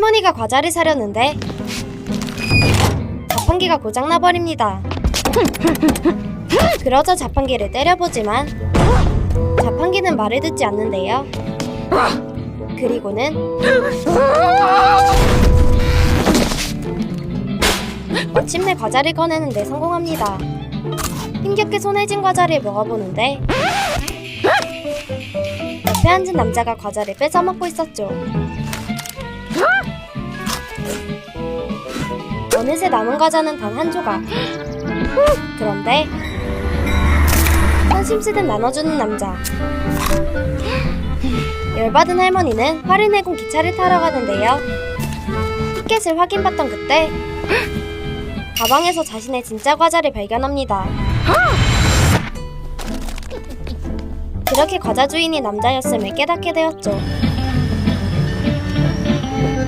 할머니가 과자를 사려는데 자판기가 고장나버립니다. 그러자 자판기를 때려보지만 자판기는 말을 듣지 않는데요. 그리고는 마침내 과자를 꺼내는데 성공합니다. 힘겹게 손에 쥔 과자를 먹어보는데 옆에 앉은 남자가 과자를 뺏어 먹고 있었죠. 어느새 남은 과자는 단 한 조각. 그런데 한심 쓰듯 나눠주는 남자. 열받은 할머니는 화를 내고 기차를 타러 가는데요. 티켓을 확인받던 그때 가방에서 자신의 진짜 과자를 발견합니다. 그렇게 과자 주인이 남자였음을 깨닫게 되었죠.